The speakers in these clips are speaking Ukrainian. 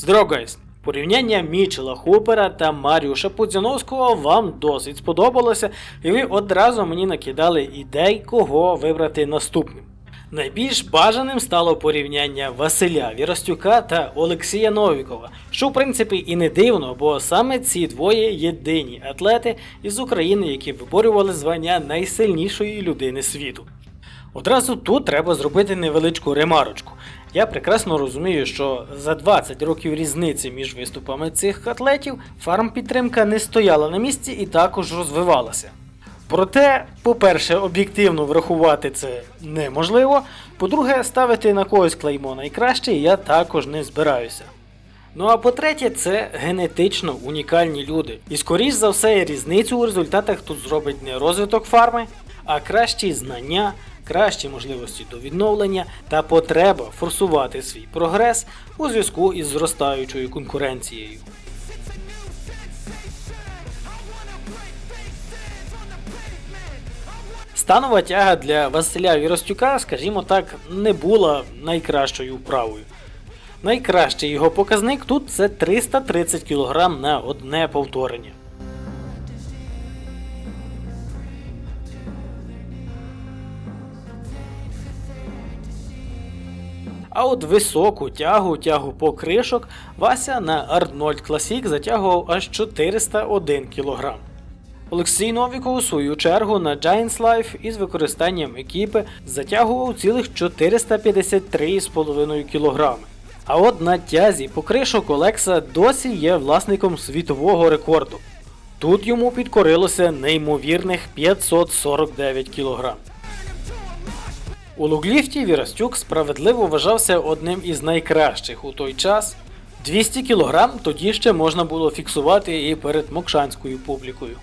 Здорово, гайс! Порівняння Мічела Хупера та Маріуша Пудзяновського вам досить сподобалося, і ви одразу мені накидали ідей, кого вибрати наступним. Найбільш бажаним стало порівняння Василя Віростюка та Олексія Новікова, що в принципі і не дивно, бо саме ці двоє єдині атлети із України, які виборювали звання найсильнішої людини світу. Одразу тут треба зробити невеличку ремарочку. Я прекрасно розумію, що за 20 років різниці між виступами цих атлетів фармпідтримка не стояла на місці і також розвивалася. Проте, по-перше, об'єктивно врахувати це неможливо. По-друге, ставити на когось клеймо найкраще я також не збираюся. Ну а по-третє, це генетично унікальні люди. І скоріш за все різницю у результатах тут зробить не розвиток фарми, а кращі знання, кращі можливості до відновлення та потреба форсувати свій прогрес у зв'язку із зростаючою конкуренцією. Станова тяга для Василя Віростюка, скажімо так, не була найкращою вправою. Найкращий його показник тут це 330 кг на одне повторення. А от високу тягу, тягу покришок, Вася на Arnold Classic затягував аж 401 кг. Олексій Новіков у свою чергу на Giants Life із використанням екіпи затягував цілих 453,5 кг. А от на тязі покришок Олекса досі є власником світового рекорду. Тут йому підкорилося неймовірних 549 кг. У лугліфті Вірастюк справедливо вважався одним із найкращих у той час. 200 кг тоді ще можна було фіксувати і перед мокшанською публікою.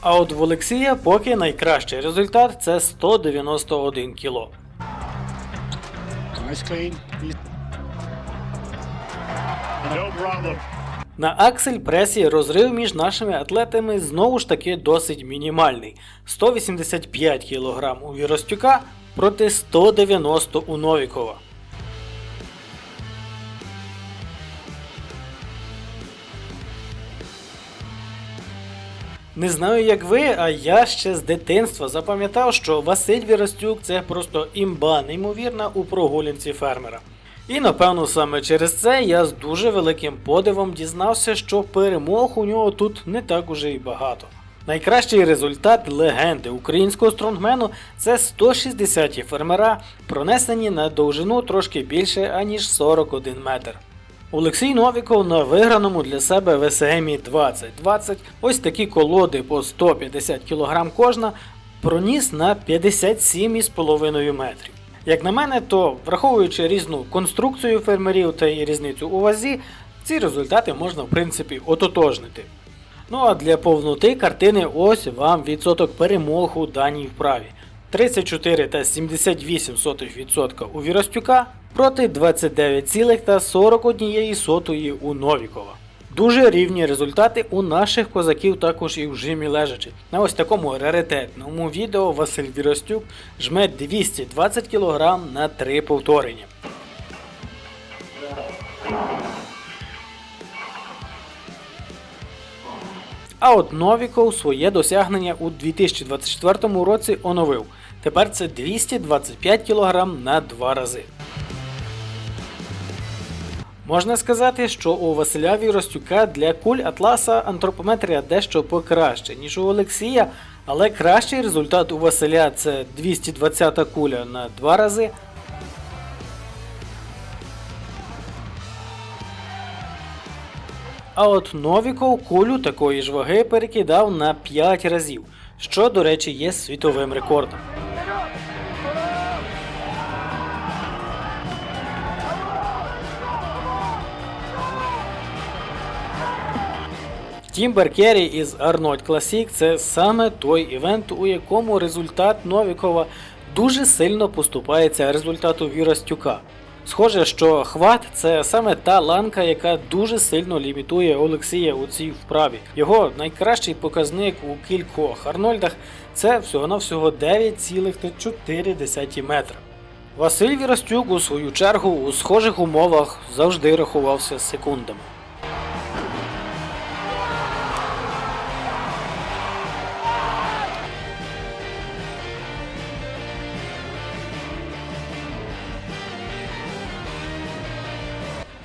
А от в Олексія поки найкращий результат це 191 кг. Nice clean. No problem. На аксель пресі розрив між нашими атлетами знову ж таки досить мінімальний 185 кг у Віростюка проти 190 у Новікова. Не знаю, як ви, а я ще з дитинства запам'ятав, що Василь Віростюк це просто імба неймовірна у прогулянці фермера. І напевно саме через це я з дуже великим подивом дізнався, що перемог у нього тут не так уже й багато. Найкращий результат легенди українського стронгмену це 160 фермера, пронесені на довжину трошки більше аніж 41 метр. Олексій Новіков на виграному для себе ВСМі 2020 ось такі колоди по 150 кг кожна проніс на 57,5 метрів. Як на мене, то враховуючи різну конструкцію фермерів та її різницю у вазі, ці результати можна в принципі ототожнити. Ну а для повноти картини ось вам відсоток перемог у даній вправі. 34 та 78% у Віростюка проти 29,41 у Новікова. Дуже рівні результати у наших козаків також і в жимі лежачи. На ось такому раритетному відео Василь Віростюк жме 220 кг на 3 повторення. А от Новіков своє досягнення у 2024 році оновив. Тепер це 225 кг на 2 рази. Можна сказати, що у Василя Віростюка для куль Атласа антропометрія дещо покраще, ніж у Олексія, але кращий результат у Василя це 220 куля на 2 рази. А от Новіков кулю такої ж ваги перекидав на 5 разів, що, до речі, є світовим рекордом. Тімбер Керрі із Arnold Classic це саме той івент, у якому результат Новікова дуже сильно поступається результату Вірастюка. Схоже, що хват це саме та ланка, яка дуже сильно лімітує Олексія у цій вправі. Його найкращий показник у кількох Арнольдах це всього-навсього 9,4 метра. Василь Вірастюк у свою чергу у схожих умовах завжди рахувався секундами.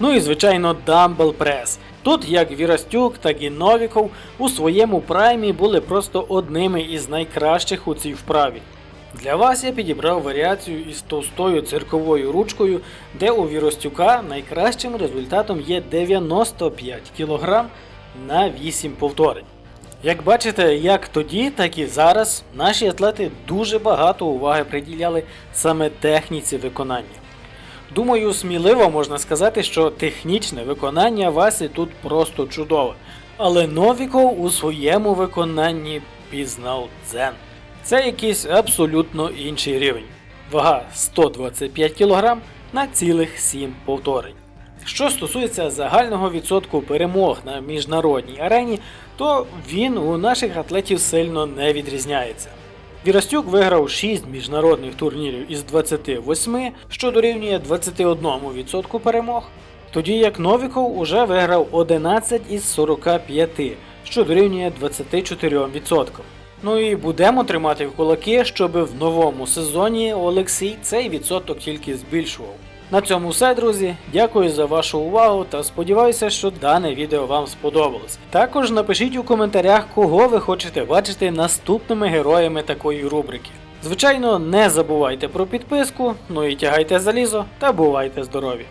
Ну і звичайно дамбл прес. Тут як Вірастюк, так і Новіков у своєму праймі були просто одними із найкращих у цій вправі. Для вас я підібрав варіацію із товстою цирковою ручкою, де у Віростюка найкращим результатом є 95 кг на 8 повторень. Як бачите, як тоді, так і зараз наші атлети дуже багато уваги приділяли саме техніці виконання. Думаю, сміливо можна сказати, що технічне виконання Васі тут просто чудове. Але Новіков у своєму виконанні пізнав дзен. Це якийсь абсолютно інший рівень. Вага 125 кг на цілих 7 повторень. Що стосується загального відсотку перемог на міжнародній арені, то він у наших атлетів сильно не відрізняється. Вірастюк виграв 6 міжнародних турнірів із 28, що дорівнює 21% перемог, тоді як Новіков уже виграв 11 із 45, що дорівнює 24%. Ну і будемо тримати в кулаки, щоб в новому сезоні Олексій цей відсоток тільки збільшував. На цьому все, друзі. Дякую за вашу увагу та сподіваюся, що дане відео вам сподобалось. Також напишіть у коментарях, кого ви хочете бачити наступними героями такої рубрики. Звичайно, не забувайте про підписку, ну і тягайте залізо та бувайте здорові!